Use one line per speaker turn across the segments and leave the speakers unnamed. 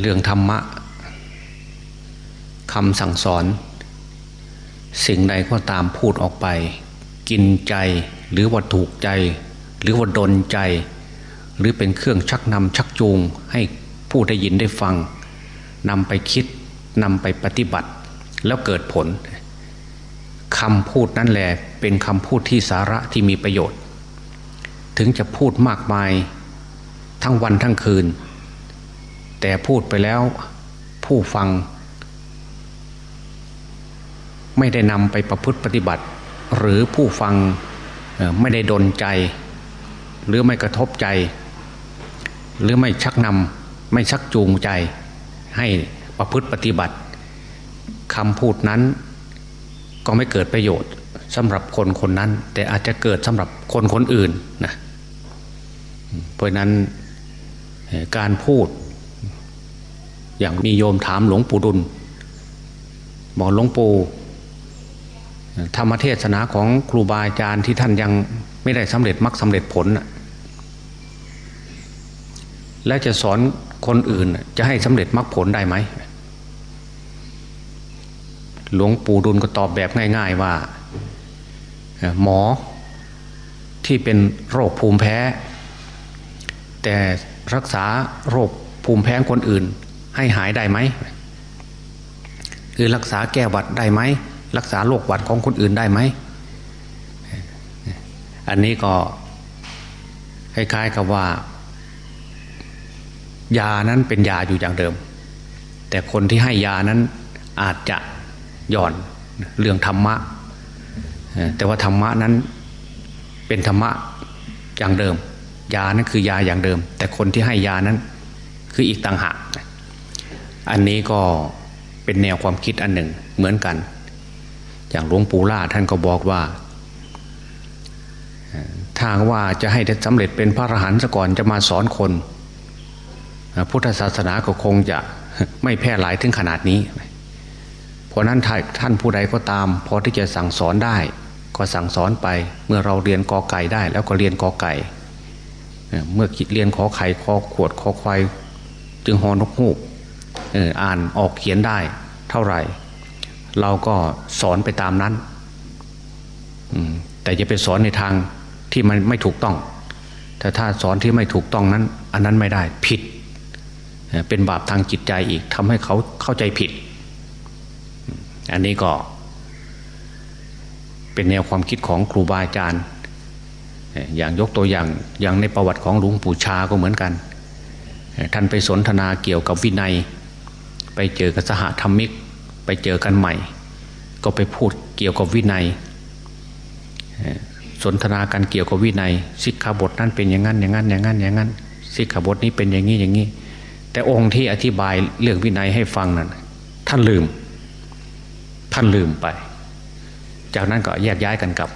เรื่องธรรมะคำสั่งสอน สิ่งใดก็ตามพูดออกไป กินใจหรือว่าถูกใจ หรือว่าดนใจ หรือเป็นเครื่องชักนำชักจูง ให้ผู้ได้ยินได้ฟังนำไปคิดนำไปปฏิบัติ แล้วเกิดผลคำพูดนั่นแหละเป็นคำพูดที่สาระที่มีประโยชน์ ถึงจะพูดมากมาย ทั้งวันทั้งคืน แต่พูดไปแล้วผู้ฟัง ไม่ได้นำไปประพฤติปฏิบัติ หรือผู้ฟังไม่ได้ดนใจ หรือไม่กระทบใจ หรือไม่ชักนำไม่ชักจูงใจ ให้ประพฤติปฏิบัติคำพูดนั้นก็ไม่เกิดประโยชน์สำหรับคนคนนั้น แต่อาจจะเกิดสำหรับคนคนอื่นนะเพราะนั้นการพูด อย่างมีโยมถามหลวงปู่ดุลบอกหลวงปู่ธรรมเทศนาของครูบาอาจารย์ที่ท่านยังไม่ได้สำเร็จมรรคสาเร็จผลและจะสอนคนอื่นจะให้สำเร็จมรรคผลได้ไหมหลวงปู่ดุลก็ตอบแบบง่าย ๆว่า หมอที่เป็นโรคภูมิแพ้ แต่รักษาโรคภูมิแพ้คนอื่น ให้หายได้ไหมคือรักษาแก้หวัดได้ไหมรักษาโรคหวัดของคนอื่นได้ไหมอันนี้ก็คล้ายๆกับว่า ยานั้นเป็นยาอยู่อย่างเดิม แต่คนที่ให้ยานั้นอาจจะย่อนเรื่องธรรมะ แต่ว่าธรรมะนั้นเป็นธรรมะอย่างเดิม ยานั้นคือยาอย่างเดิม แต่คนที่ให้ยานั้นคืออีกต่างหาก อันนี้ก็เป็นแนวความคิดอันหนึ่งเหมือนกัน อย่างหลวงปู่ล่าท่านก็บอกว่าทางว่าจะให้สำเร็จเป็นพระอรหันต์ซะก่อนจะมาสอนคน พุทธศาสนาก็คงจะไม่แพร่หลายถึงขนาดนี้ เพราะนั้นท่านผู้ใดก็ตาม พอที่จะสั่งสอนได้ ก็สั่งสอนไป เมื่อเราเรียนกอไก่ได้ แล้วก็เรียนกอไก่ เมื่อคิดเรียนขอไข่ขอขวดขอควายจึงหอนกฮูก อ่านออกเขียนได้เท่าไหร่ เราก็สอนไปตามนั้นแต่จะไปสอนในทางที่มันไม่ถูกต้อง แต่ถ้าสอนที่ไม่ถูกต้องนั้น อันนั้นไม่ได้ผิด เป็นบาปทางจิตใจอีกทำให้เขาเข้าใจผิด อันนี้ก็ เป็นแนวความคิดของครูบาอาจารย์ อย่างยกตัวอย่างอย่างในประวัติของหลวงปู่ชาก็เหมือนกัน ท่านไปสนทนาเกี่ยวกับวินัย ไปเจอกับสหธรรมิก ไปเจอกันใหม่ ก็ไปพูดเกี่ยวกับวินัยสนทนากันเกี่ยวกับวินัยสิกขาบทนั้นเป็นอย่างนั้นอย่างนั้นอย่างนั้นอย่างนั้นสิกขาบทนี้เป็นอย่างนี้อย่างนี้ แต่องค์ที่อธิบายเรื่องวินัยให้ฟังนั้นท่านลืม ท่านลืมไป จากนั้นก็แยกย้ายกันกลับ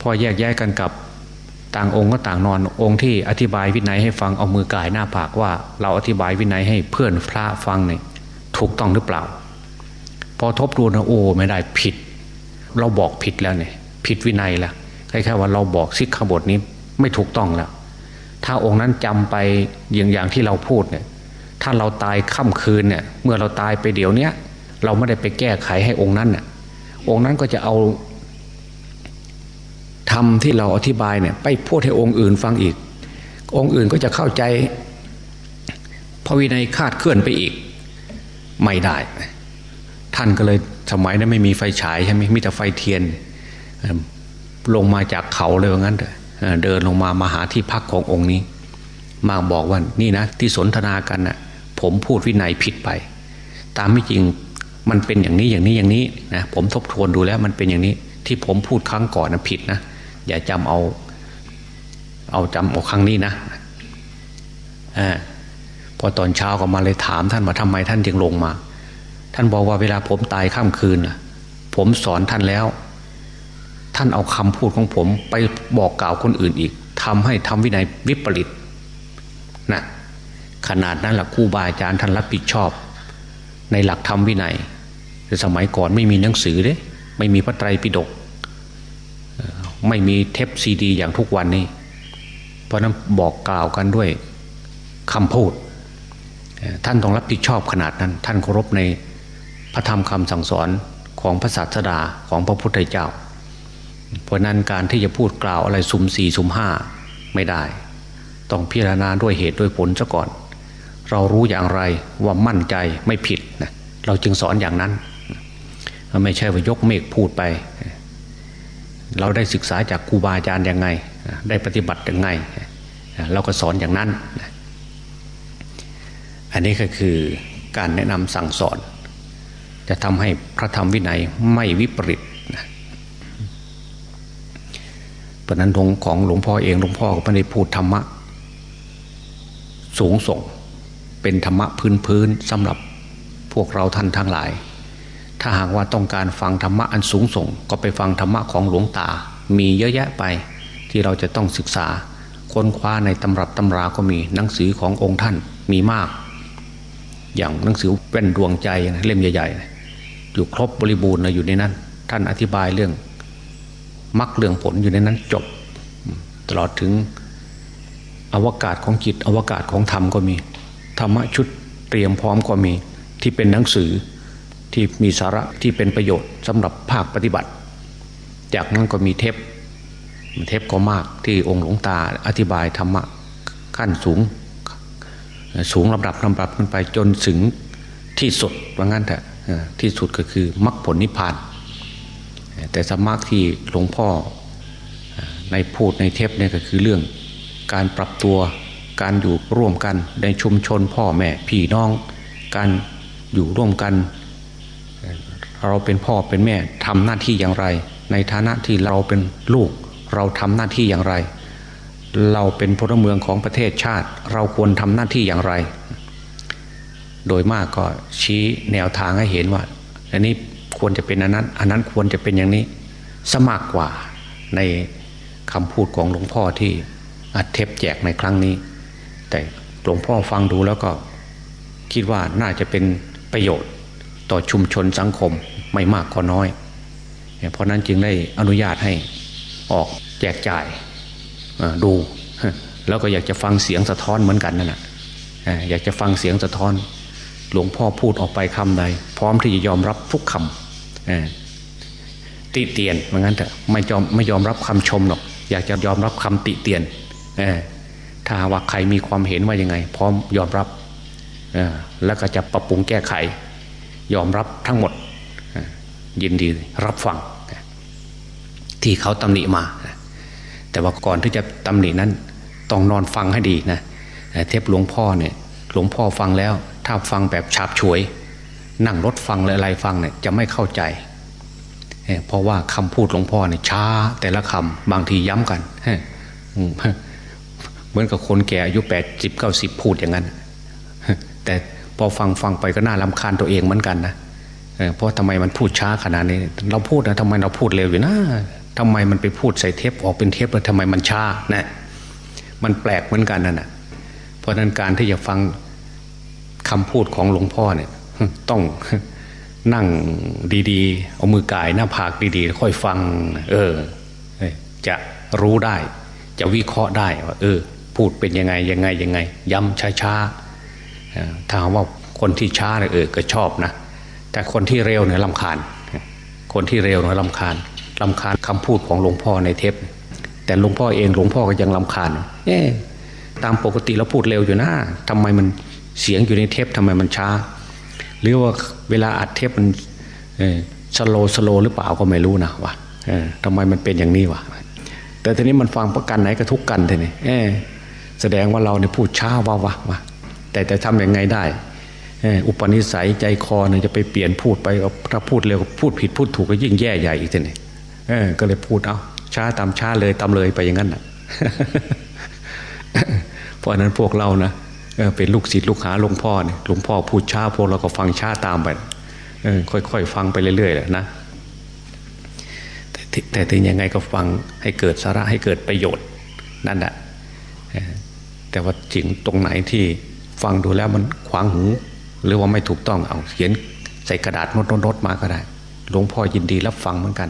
พอแยกย้ายกันกลับ ต่างองค์ก็ต่างนอนองค์ที่อธิบายวินัยให้ฟังเอามือกายหน้าผากว่า เราอธิบายวินัยให้เพื่อนพระฟังเนี่ยถูกต้องหรือเปล่า พอทบทวนนะโอ้ไม่ได้ผิด เราบอกผิดแล้วเนี่ยผิดวินัยแล้วคล้ายๆว่าเราบอกซิกขบทนี้ไม่ถูกต้องแล้ว ถ้าองค์นั้นจำไปอย่างอย่างที่เราพูดเนี่ยถ้าเราตายค่ำคืนเนี่ยเมื่อเราตายไปเดี๋ยวนี้เราไม่ได้ไปแก้ไขให้องค์นั้นน่ะองค์นั้นก็จะเอา ทำที่เราอธิบายเนี่ยไปพูดให้องค์อื่นฟังอีก องค์อื่นก็จะเข้าใจพระวินัยคาดเคลื่อนไปอีก ไม่ได้ ท่านก็เลยสมัยนั้นไม่มีไฟฉายใช่ไหมมีแต่ไฟเทียน ลงมาจากเขาเลยว่างั้นเดินลงมามาหาที่พักขององค์นี้ มาบอกว่านี่นะ ที่สนทนากันนะ่ะผมพูดวินัยผิดไป ตามไม่จริงมันเป็นอย่างนี้อย่างนี้อย่างนี้นะผมทบทวนดูแล้วมันเป็นอย่างนี้ที่ผมพูดครั้งก่อนนะผิดนะ อย่าจำเอา เอาจำเอาครั้งนี้นะอพอตอนเช้าก็มาเลยถามท่านว่าทำไมท่านจึงลงมา ท่านบอกว่าเวลาผมตายข้ามคืนผมสอนท่านแล้ว ท่านเอาคำพูดของผมไปบอกกล่าวคนอื่นอีกทำให้ทำวินัยวิปริตนะขนาดนั้นแหละครูบาอาจารย์ท่านรับผิดชอบ ในหลักธรรมวินัยแต่สมัยก่อนไม่มีหนังสือเด้ไม่มีพระไตรปิฎก ไม่มีเทปซีดี อย่างทุกวันนี้ เพราะนั้นบอกกล่าวกันด้วยคำพูด ท่านต้องรับผิดชอบขนาดนั้น ท่านเคารพในพระธรรมคำสั่งสอนของพระศาสดาของพระพุทธเจ้า เพราะนั้นการที่จะพูดกล่าวอะไรสุ่มสี่สุ่มห้าไม่ได้ ต้องพิจารณาด้วยเหตุด้วยผลซะก่อน เรารู้อย่างไรว่ามั่นใจไม่ผิดนะเราจึงสอนอย่างนั้น ไม่ใช่ว่ายกเมฆพูดไป เราได้ศึกษาจากครูบาอาจารย์ยังไง ได้ปฏิบัติยังไง เราก็สอนอย่างนั้น อันนี้ก็คือการแนะนำสั่งสอน จะทำให้พระธรรมวินัยไม่วิปริตนะเพราะนั้นของของหลวงพ่อเองหลวงพ่อก็ไม่ได้พูดธรรมะ สูงส่งเป็นธรรมะพื้นพื้นสำหรับพวกเราท่านทั้งหลาย ถ้าหากว่าต้องการฟังธรรมะอันสูงส่ง ก็ไปฟังธรรมะของหลวงตา มีเยอะแยะไปที่เราจะต้องศึกษา ค้นคว้าในตำรับตำราก็มีหนังสือขององค์ท่านมีมาก อย่างหนังสือแว่นดวงใจนะเล่มใหญ่ๆ อยู่ครบบริบูรณ์นะอยู่ในนั้น ท่านอธิบายเรื่องมรรคเรื่องผลอยู่ในนั้นจบ ตลอดถึงอวกาศของจิตอวกาศของธรรมก็มี ธรรมะชุดเตรียมพร้อมก็มีที่เป็นหนังสือ ที่มีสาระที่เป็นประโยชน์สำหรับภาคปฏิบัติ จากนั้นก็มีเทปเทปก็มากที่องค์หลวงตาอธิบายธรรมะขั้นสูง สูงลำดับลำดับขึ้นไปจนถึงที่สุดว่างั้นเถอะที่สุดก็คือมรรคผลนิพพาน แต่สมรรคที่หลวงพ่อในพูดในเทปเนี่ยก็คือเรื่องการปรับตัวการอยู่ร่วมกันในชุมชนพ่อแม่พี่น้อง การอยู่ร่วมกัน เราเป็นพ่อเป็นแม่ทำหน้าที่อย่างไร ในฐานะที่เราเป็นลูก เราทำหน้าที่อย่างไร เราเป็นพลเมืองของประเทศชาติ เราควรทำหน้าที่อย่างไร โดยมากก็ชี้แนวทางให้เห็นว่าอันนี้ควรจะเป็นอันนั้น อันนั้นควรจะเป็นอย่างนี้สมากกว่าในคำพูดของหลวงพ่อที่อัดเทปแจกในครั้งนี้ แต่หลวงพ่อฟังดูแล้วก็คิดว่าน่าจะเป็นประโยชน์ ต่อชุมชนสังคมไม่มากก็น้อย เพราะนั้นจึงได้อนุญาตให้ออกแจกจ่ายดู แล้วก็อยากจะฟังเสียงสะท้อนเหมือนกันนั่นแหะอยากจะฟังเสียงสะท้อน หลวงพ่อพูดออกไปคำใด พร้อมที่จะยอมรับทุกคำติเตียนเหมือนกันแต่ไม่ยอมไม่ยอมรับคำชมหรอก อยากจะยอมรับคำติเตียนถ้าว่าใครมีความเห็นว่ายังไง พร้อมยอมรับแล้วก็จะปรับปรุงแก้ไข ยอมรับทั้งหมด ยินดีรับฟัง ที่เขาตำหนิมา แต่ว่าก่อนที่จะตำหนินั้น ต้องนอนฟังให้ดีนะเทปหลวงพ่อเนี่ยหลวงพ่อฟังแล้ว ถ้าฟังแบบฉาบฉวย นั่งรถฟังอะไรฟังเนี่ยจะไม่เข้าใจเพราะว่าคำพูดหลวงพ่อเนี่ยช้า แต่ละคำบางทีย้ำกันเหมือนกับคนแก่อายุแปดสิบเก้าสิบพูดอย่างนั้น แต่ พอฟังฟังไปก็น่าลำคาญตัวเองเหมือนกันนะเพราะทำไมมันพูดช้าขนาดนี้ เราพูดนะทำไมเราพูดเร็วอยู่นะทำไมมันไปพูดใส่เทปออกเป็นเทปแล้วทำไมมันช้านะมันแปลกเหมือนกันนั่นนะเพราะนั้นการที่จะฟังคำพูดของหลวงพ่อเนี่ย ต้องนั่งดีๆ เอามือกายหน้าผากดีๆ ค่อยฟัง เออ จะรู้ได้ จะวิเคราะห์ได้ว่า เออ พูดเป็นยังไงยังไงยังไง ย้ำช้าๆ ถ้าว่าคนที่ช้าเนี่ยเออก็ชอบนะ แต่คนที่เร็วเนี่ยลำคาญ คนที่เร็วเนี่ยลำคาญลำคาญคำพูดของหลวงพ่อในเทป แต่หลวงพ่อเองหลวงพ่อก็ยังลำคาญเอ๊ตามปกติเราพูดเร็วอยู่นะทำไมมันเสียงอยู่ในเทปทำไมมันช้า หรือว่าเวลาอัดเทปมันสโลสโลหรือเปล่าก็ไม่รู้นะวะทำไมมันเป็นอย่างนี้วะแต่ทีนี้มันฟังประกันไหนก็ทุกกันทีนี้แสดงว่าเราเนี่ยพูดช้าวะวะวะ แต่จะทำยังไงได้ อุปนิสัยใจคอเนี่ยจะไปเปลี่ยนพูดไปถ้าพูดเร็วพูดผิดพูดถูกก็ยิ่งแย่ใหญ่อีกทีนี้ก็เลยพูดเอาช้าตามช้าเลยตามเลยไปอย่างนั้นนะเพราะนั้นพวกเรานะเป็นลูกศิษย์ลูกหาหลวงพ่อเนี่ยหลวงพ่อพูดช้าพวกเราก็ฟังช้าตามไปค่อยๆฟังไปเรื่อยๆแหละนะแต่แต่ถึงยังไงก็ฟังให้เกิดสาระให้เกิดประโยชน์นั่นแหละแต่ว่าจริงตรงไหนที่ ฟังดูแล้วมันขวางหู หรือว่าไม่ถูกต้องเอาเขียนใส่กระดาษโน้ตๆมาก็ได้ หลวงพ่อยินดีรับฟังเหมือนกัน